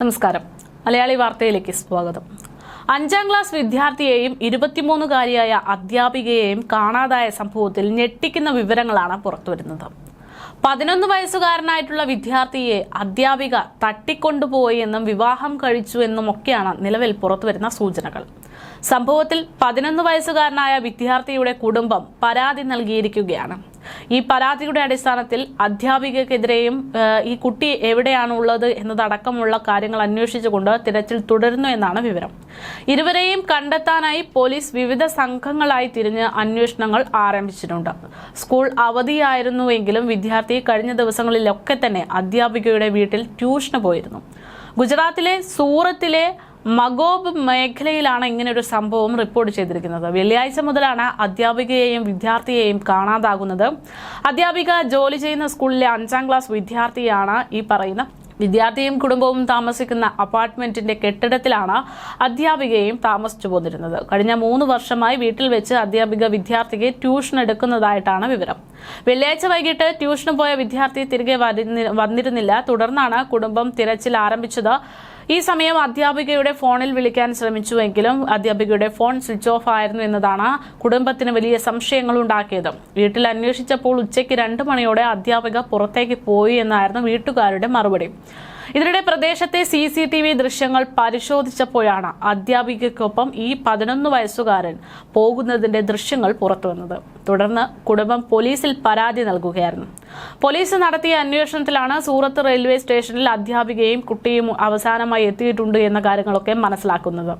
നമസ്കാരം. മലയാളി വാർത്തയിലേക്ക് സ്വാഗതം. അഞ്ചാം ക്ലാസ് വിദ്യാർത്ഥിയെയും ഇരുപത്തിമൂന്നുകാരിയായ അധ്യാപികയെയും കാണാതായ സംഭവത്തിൽ ഞെട്ടിക്കുന്ന വിവരങ്ങളാണ് പുറത്തുവരുന്നത്. പതിനൊന്ന് വയസ്സുകാരനായിട്ടുള്ള വിദ്യാർത്ഥിയെ അധ്യാപിക തട്ടിക്കൊണ്ടുപോയി എന്നും വിവാഹം കഴിച്ചു എന്നും ഒക്കെയാണ് നിലവിൽ പുറത്തുവരുന്ന സൂചനകൾ. സംഭവത്തിൽ പതിനൊന്ന് വയസ്സുകാരനായ വിദ്യാർത്ഥിയുടെ കുടുംബം പരാതി നൽകിയിരിക്കുകയാണ്. ഈ പരാതിയുടെ അടിസ്ഥാനത്തിൽ അധ്യാപികക്കെതിരെയും ഈ കുട്ടി എവിടെയാണ് ഉള്ളത് എന്നതടക്കമുള്ള കാര്യങ്ങൾ അന്വേഷിച്ചുകൊണ്ട് തിരച്ചിൽ തുടരുന്നു എന്നാണ് വിവരം. ഇരുവരെയും കണ്ടെത്താനായി പോലീസ് വിവിധ സംഘങ്ങളായി തിരിഞ്ഞ് അന്വേഷണങ്ങൾ ആരംഭിച്ചിട്ടുണ്ട്. സ്കൂൾ അവധിയായിരുന്നുവെങ്കിലും വിദ്യാർത്ഥി കഴിഞ്ഞ ദിവസങ്ങളിലൊക്കെ തന്നെ അധ്യാപികയുടെ വീട്ടിൽ ട്യൂഷന് പോയിരുന്നു. ഗുജറാത്തിലെ സൂറത്തിലെ മഗോബ് മേഖലയിലാണ് ഇങ്ങനെ ഒരു സംഭവം റിപ്പോർട്ട് ചെയ്തിരിക്കുന്നത്. വെള്ളിയാഴ്ച മുതലാണ് അധ്യാപികയെയും വിദ്യാർത്ഥിയെയും കാണാതാകുന്നത്. അധ്യാപിക ജോലി ചെയ്യുന്ന സ്കൂളിലെ അഞ്ചാം ക്ലാസ് വിദ്യാർത്ഥിയാണ് ഈ പറയുന്ന. വിദ്യാർത്ഥിയും കുടുംബവും താമസിക്കുന്ന അപ്പാർട്ട്മെന്റിന്റെ കെട്ടിടത്തിലാണ് അധ്യാപികയും താമസിച്ചു പോന്നിരുന്നത്. കഴിഞ്ഞ മൂന്ന് വർഷമായി വീട്ടിൽ വെച്ച് അധ്യാപിക വിദ്യാർത്ഥിക്ക് ട്യൂഷൻ എടുക്കുന്നതായിട്ടാണ് വിവരം. വെള്ളിയാഴ്ച വൈകിട്ട് ട്യൂഷന് പോയ വിദ്യാർത്ഥി തിരികെ വന്നിരുന്നില്ല. തുടർന്നാണ് കുടുംബം തിരച്ചിൽ ആരംഭിച്ചത്. ഈ സമയം അധ്യാപികയുടെ ഫോണിൽ വിളിക്കാൻ ശ്രമിച്ചുവെങ്കിലും അധ്യാപികയുടെ ഫോൺ സ്വിച്ച് ഓഫ് ആയിരുന്നു എന്നതാണ് കുടുംബത്തിന് വലിയ സംശയങ്ങൾ ഉണ്ടാക്കിയത്. വീട്ടിൽ അന്വേഷിച്ചപ്പോൾ ഉച്ചയ്ക്ക് രണ്ട് മണിയോടെ അധ്യാപിക പുറത്തേക്ക് പോയി എന്നായിരുന്നു വീട്ടുകാരുടെ മറുപടി. ഇതിനിടെ പ്രദേശത്തെ സി സി ടി വി ദൃശ്യങ്ങൾ പരിശോധിച്ചപ്പോഴാണ് അധ്യാപികയ്ക്കൊപ്പം ഈ പതിനൊന്ന് വയസ്സുകാരൻ പോകുന്നതിന്റെ ദൃശ്യങ്ങൾ പുറത്തുവന്നത്. തുടർന്ന് കുടുംബം പോലീസിൽ പരാതി നൽകുകയായിരുന്നു. പോലീസ് നടത്തിയ അന്വേഷണത്തിലാണ് സൂറത്ത് റെയിൽവേ സ്റ്റേഷനിൽ അധ്യാപികയും കുട്ടിയും അവസാനമായി എത്തിയിട്ടുണ്ട് എന്ന കാര്യങ്ങളൊക്കെ മനസ്സിലാക്കുന്നത്.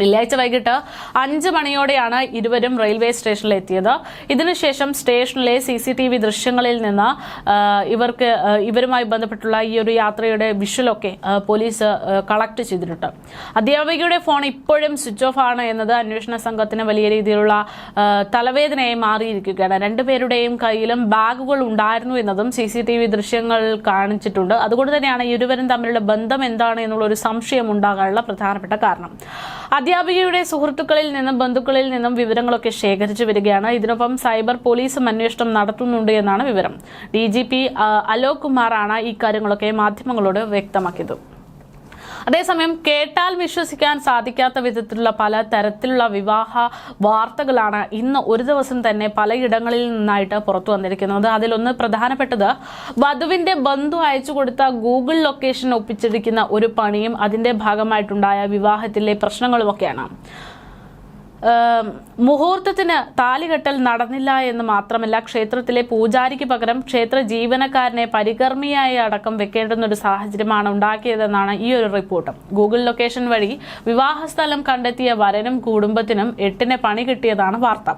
വെള്ളിയാഴ്ച വൈകിട്ട് അഞ്ച് മണിയോടെയാണ് ഇരുവരും റെയിൽവേ സ്റ്റേഷനിൽ എത്തിയത് ഇതിനുശേഷം സ്റ്റേഷനിലെ സി സി ടി വി ദൃശ്യങ്ങളിൽ നിന്ന് ഇവർക്ക് ഇവരുമായി ബന്ധപ്പെട്ടുള്ള ഈ ഒരു യാത്രയുടെ വിഷ്വലൊക്കെ ആ, പോലീസ് കളക്ട് ചെയ്തിട്ടുണ്ട്. അധ്യാപികയുടെ ഫോൺ ഇപ്പോഴും സ്വിച്ച് ഓഫ് ആണ് എന്നത് അന്വേഷണ സംഘത്തിന് വലിയ രീതിയിലുള്ള തലവേദനയായി മാറിയിരിക്കുകയാണ്. രണ്ടുപേരുടെയും കയ്യിലും ബാഗുകൾ ഉണ്ടായിരുന്നു എന്നതും സി സി ടി വി ദൃശ്യങ്ങൾ കാണിച്ചിട്ടുണ്ട്. അതുകൊണ്ട് തന്നെയാണ് ഇരുവരും തമ്മിലുള്ള ബന്ധം എന്താണ് എന്നുള്ള ഒരു സംശയം ഉണ്ടാകാനുള്ള പ്രധാനപ്പെട്ട കാരണം. അധ്യാപികയുടെ സുഹൃത്തുക്കളിൽ നിന്നും ബന്ധുക്കളിൽ നിന്നും വിവരങ്ങളൊക്കെ ശേഖരിച്ചു വരികയാണ്. ഇതിനൊപ്പം സൈബർ പോലീസും അന്വേഷണം നടത്തുന്നുണ്ട് എന്നാണ് വിവരം. ഡി ജി പി അലോക് കുമാറാണ് ഇക്കാര്യങ്ങളൊക്കെ കാര്യങ്ങളൊക്കെ മാധ്യമങ്ങളോട് വ്യക്തമാക്കിയത്. അതേസമയം കേട്ടാൽ വിശ്വസിക്കാൻ സാധിക്കാത്ത വിധത്തിലുള്ള പല തരത്തിലുള്ള വിവാഹ വാർത്തകളാണ് ഇന്ന് ഒരു ദിവസം തന്നെ പലയിടങ്ങളിൽ നിന്നായിട്ട് പുറത്തു വന്നിരിക്കുന്നത്. അതിലൊന്ന് പ്രധാനപ്പെട്ടത് വധുവിന്റെ ബന്ധു അയച്ചു കൊടുത്ത ഗൂഗിൾ ലൊക്കേഷൻ ഒപ്പിച്ചിരിക്കുന്ന ഒരു പണിയും അതിന്റെ ഭാഗമായിട്ടുണ്ടായ വിവാഹത്തിലെ പ്രശ്നങ്ങളുമൊക്കെയാണ്. മുഹൂർത്തത്തിന് താലികെട്ടൽ നടന്നില്ല എന്ന് മാത്രമല്ല ക്ഷേത്രത്തിലെ പൂജാരിക്ക് പകരം ക്ഷേത്ര ജീവനക്കാരനെ പരികർമ്മിയായി അടക്കം വെക്കേണ്ടുന്ന ഒരു സാഹചര്യമാണ് ഉണ്ടാക്കിയതെന്നാണ് ഈ ഒരു റിപ്പോർട്ട്. ഗൂഗിൾ ലൊക്കേഷൻ വഴി വിവാഹസ്ഥലം കണ്ടെത്തിയ വരനും കുടുംബത്തിനും എട്ടിന് പണി കിട്ടിയതാണ് വാർത്ത.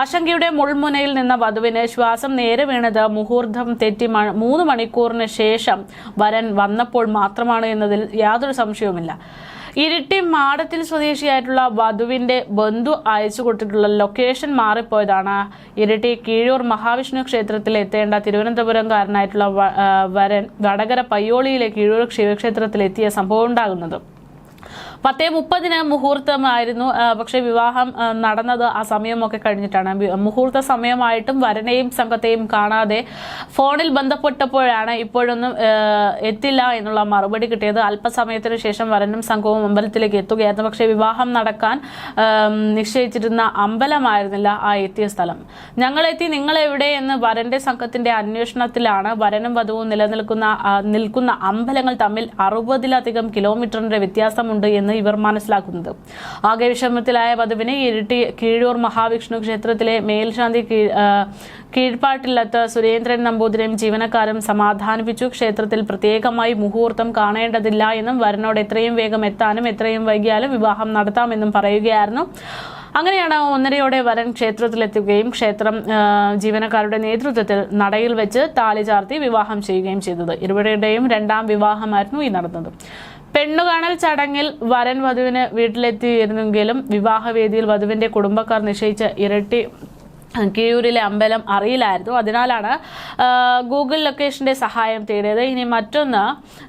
ആശങ്കയുടെ മുൾമുനയിൽ നിന്ന വധുവിന് ശ്വാസം നേരെ വീണത് മുഹൂർത്തം തെറ്റി മൂന്ന് മണിക്കൂറിന് ശേഷം വരൻ വന്നപ്പോൾ മാത്രമാണ് എന്നതിൽ യാതൊരു സംശയവുമില്ല. ഇരിട്ടി മാടത്തിൽ സ്വദേശിയായിട്ടുള്ള വധുവിന്റെ ബന്ധു അയച്ചു കൊടുത്തിട്ടുള്ള ലൊക്കേഷൻ മാറിപ്പോയതാണ്. ഇരിട്ടി കീഴൂർ മഹാവിഷ്ണു ക്ഷേത്രത്തിൽ എത്തേണ്ട തിരുവനന്തപുരംകാരനായിട്ടുള്ള വരൻ വടകര പയ്യോളിയിലെ കീഴൂർ ശിവക്ഷേത്രത്തിൽ എത്തിയ സംഭവം ഉണ്ടാകുന്നത്. പത്തേ മുപ്പതിന് മുഹൂർത്തമായിരുന്നു. പക്ഷേ വിവാഹം നടന്നത് ആ സമയമൊക്കെ കഴിഞ്ഞിട്ടാണ്. മുഹൂർത്ത സമയമായിട്ടും വരനെയും സംഘത്തെയും കാണാതെ ഫോണിൽ ബന്ധപ്പെട്ടപ്പോഴാണ് ഇപ്പോഴൊന്നും എത്തില്ല എന്നുള്ള മറുപടി കിട്ടിയത്. അല്പസമയത്തിന് ശേഷം വരനും സംഘവും അമ്പലത്തിലേക്ക് എത്തുകയായിരുന്നു. പക്ഷേ വിവാഹം നടക്കാൻ നിശ്ചയിച്ചിരുന്ന അമ്പലമായിരുന്നില്ല ആ എത്തിയ സ്ഥലം. ഞങ്ങളെത്തി നിങ്ങളെവിടെ എന്ന് വരന്റെ സംഘത്തിന്റെ അന്വേഷണത്തിലാണ് വരനും വധുവും നിലനിൽക്കുന്ന നിൽക്കുന്ന അമ്പലങ്ങൾ തമ്മിൽ അറുപതിലധികം കിലോമീറ്ററിന്റെ വ്യത്യാസമുണ്ട് എന്ന് ഇവർ മനസ്സിലാക്കുന്നത്. ആകെ വിഷമത്തിലായ വധുവിനെ ഇരിട്ടി കീഴൂർ മഹാവിഷ്ണു ക്ഷേത്രത്തിലെ മേൽശാന്തി കീഴ്പാട്ടില്ലാത്ത സുരേന്ദ്രൻ നമ്പൂതിരിയും ജീവനക്കാരും സമാധാനിപ്പിച്ചു. ക്ഷേത്രത്തിൽ പ്രത്യേകമായി മുഹൂർത്തം കാണേണ്ടതില്ല എന്നും വരനോട് എത്രയും വേഗം എത്താനും എത്രയും വൈകിയാലും വിവാഹം നടത്താമെന്നും പറയുകയായിരുന്നു. അങ്ങനെയാണ് ഒന്നരയോടെ വരൻ ക്ഷേത്രത്തിലെത്തുകയും ക്ഷേത്രം ജീവനക്കാരുടെ നേതൃത്വത്തിൽ നടയിൽ വെച്ച് താലി ചാർത്തി വിവാഹം ചെയ്യുകയും ചെയ്തത്. ഇരുവരുടെയും രണ്ടാം വിവാഹമായിരുന്നു ഈ നടന്നത്. പെണ്ണുകാണൽ ചടങ്ങിൽ വരൻ വധുവിന് വീട്ടിലെത്തിയിരുന്നെങ്കിലും വിവാഹവേദിയിൽ വധുവിന്റെ കുടുംബക്കാർ നിശ്ചയിച്ച ഇരട്ടി കിഴൂരിലെ അമ്പലം അറിയില്ലായിരുന്നു. അതിനാലാണ് ഗൂഗിൾ ലൊക്കേഷന്റെ സഹായം തേടിയത്. ഇനി മറ്റൊന്ന്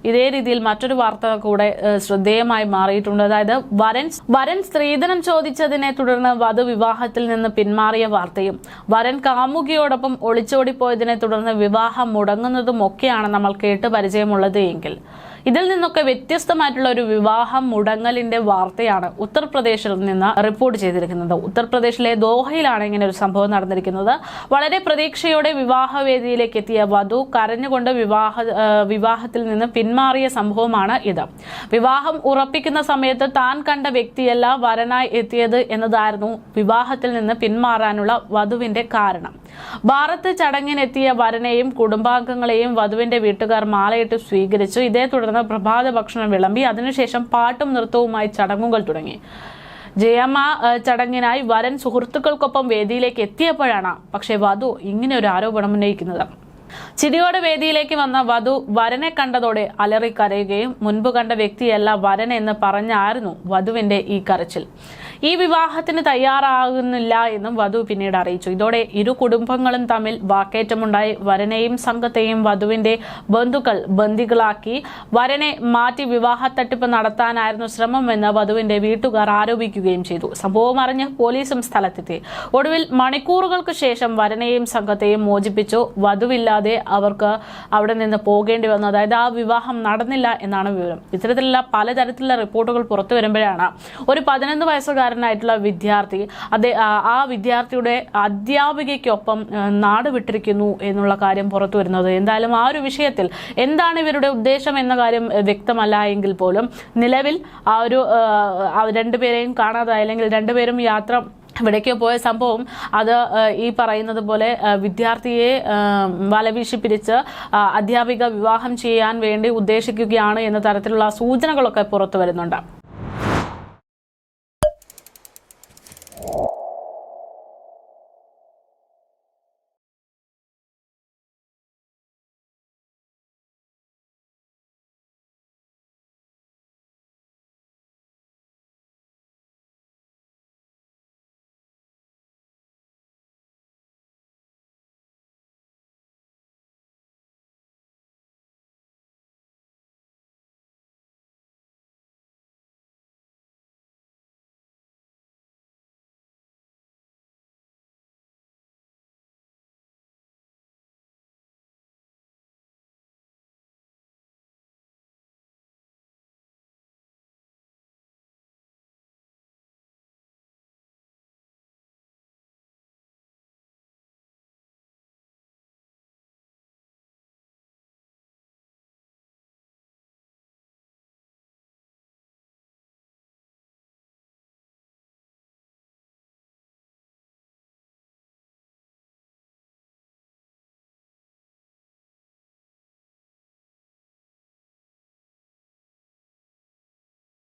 ഇതേ രീതിയിൽ മറ്റൊരു വാർത്ത കൂടെ ശ്രദ്ധേയമായി മാറിയിട്ടുണ്ട്. അതായത് വരൻ വരൻ സ്ത്രീധനം ചോദിച്ചതിനെ തുടർന്ന് വധു വിവാഹത്തിൽ നിന്ന് പിന്മാറിയ വാർത്തയും വരൻ കാമുകിയോടൊപ്പം ഒളിച്ചോടിപ്പോയതിനെ തുടർന്ന് വിവാഹം മുടങ്ങുന്നതും ഒക്കെയാണ് നമ്മൾ കേട്ട് പരിചയമുള്ളത് എങ്കിൽ. ഇതിൽ നിന്നൊക്കെ വ്യത്യസ്തമായിട്ടുള്ള ഒരു വിവാഹം മുടങ്ങലിന്റെ വാർത്തയാണ് ഉത്തർപ്രദേശിൽ നിന്ന് റിപ്പോർട്ട് ചെയ്തിരിക്കുന്നത്. ഉത്തർപ്രദേശിലെ ദോഹയിലാണ് ഇങ്ങനെ ഒരു സംഭവം നടന്നിരിക്കുന്നത്. വളരെ പ്രതീക്ഷയോടെ വിവാഹവേദിയിലേക്ക് എത്തിയ വധു കരഞ്ഞുകൊണ്ട് വിവാഹ വിവാഹത്തിൽ നിന്ന് പിന്മാറിയ സംഭവമാണ് ഇത്. വിവാഹം ഉറപ്പിക്കുന്ന സമയത്ത് താൻ കണ്ട വ്യക്തിയല്ല വരനായി എത്തിയത് എന്നതായിരുന്നു വിവാഹത്തിൽ നിന്ന് പിന്മാറാനുള്ള വധുവിന്റെ കാരണം. ഭാരത് ചടങ്ങിനെത്തിയ വരനെയും കുടുംബാംഗങ്ങളെയും വധുവിന്റെ വീട്ടുകാർ മാലയിട്ട് സ്വീകരിച്ചു. ഇതേ തുടർന്ന് പ്രഭാത ഭക്ഷണം വിളമ്പി. അതിനുശേഷം പാട്ടും നൃത്തവുമായി ചടങ്ങുകൾ തുടങ്ങി. ജയമ്മ ചടങ്ങിനായി വരൻ സുഹൃത്തുക്കൾക്കൊപ്പം വേദിയിലേക്ക് എത്തിയപ്പോഴാണ് പക്ഷേ വധു ഇങ്ങനെ ഒരു ആരോപണം ഉന്നയിക്കുന്നത്. ചിരിയോടെ വേദിയിലേക്ക് വന്ന വധു വരനെ കണ്ടതോടെ അലറി കരയുകയും മുൻപ് കണ്ട വ്യക്തിയല്ല വരൻ എന്ന് പറഞ്ഞായിരുന്നു വധുവിന്റെ ഈ കരച്ചിൽ. ഈ വിവാഹത്തിന് തയ്യാറാകുന്നില്ല എന്നും വധു പിന്നീട് അറിയിച്ചു. ഇതോടെ ഇരു കുടുംബങ്ങളും തമ്മിൽ വാക്കേറ്റമുണ്ടായി. വരനെയും സംഘത്തെയും വധുവിന്റെ ബന്ധുക്കൾ ബന്ദികളാക്കി. വരനെ മാറ്റി വിവാഹ തട്ടിപ്പ് നടത്താനായിരുന്നു ശ്രമമെന്ന് വധുവിന്റെ വീട്ടുകാർ ആരോപിക്കുകയും ചെയ്തു. സംഭവം അറിഞ്ഞ് പോലീസും സ്ഥലത്തെത്തി. ഒടുവിൽ മണിക്കൂറുകൾക്ക് ശേഷം വരനെയും സംഘത്തെയും മോചിപ്പിച്ചു. വധുവില്ലാതെ അവർക്ക് അവിടെ നിന്ന് പോകേണ്ടി വന്നു. അതായത് ആ വിവാഹം നടന്നില്ല എന്നാണ് വിവരം. ഇത്തരത്തിലുള്ള പലതരത്തിലുള്ള റിപ്പോർട്ടുകൾ പുറത്തു വരുമ്പോഴാണ് ഒരു പതിനൊന്ന് വയസ്സുകാരനായിട്ടുള്ള വിദ്യാർത്ഥി അതേ ആ- വിദ്യാർത്ഥിയുടെ അധ്യാപികയ്ക്കൊപ്പം നാട് വിട്ടിരിക്കുന്നു എന്നുള്ള കാര്യം പുറത്തു വരുന്നത്. എന്തായാലും ആ ഒരു വിഷയത്തിൽ എന്താണ് ഇവരുടെ ഉദ്ദേശം എന്ന കാര്യം വ്യക്തമല്ല എങ്കിൽ പോലും നിലവിൽ ആ ഒരു രണ്ടുപേരെയും കാണാതായി അല്ലെങ്കിൽ രണ്ടുപേരും യാത്ര ഇവിടേക്ക് പോയ സംഭവം അത് ഈ പറയുന്നത് പോലെ വിദ്യാർത്ഥിയെ വലവീശി പിരിച്ച് അധ്യാപിക വിവാഹം ചെയ്യാൻ വേണ്ടി ഉദ്ദേശിക്കുകയാണ് എന്ന തരത്തിലുള്ള സൂചനകളൊക്കെ പുറത്തു വരുന്നുണ്ട്.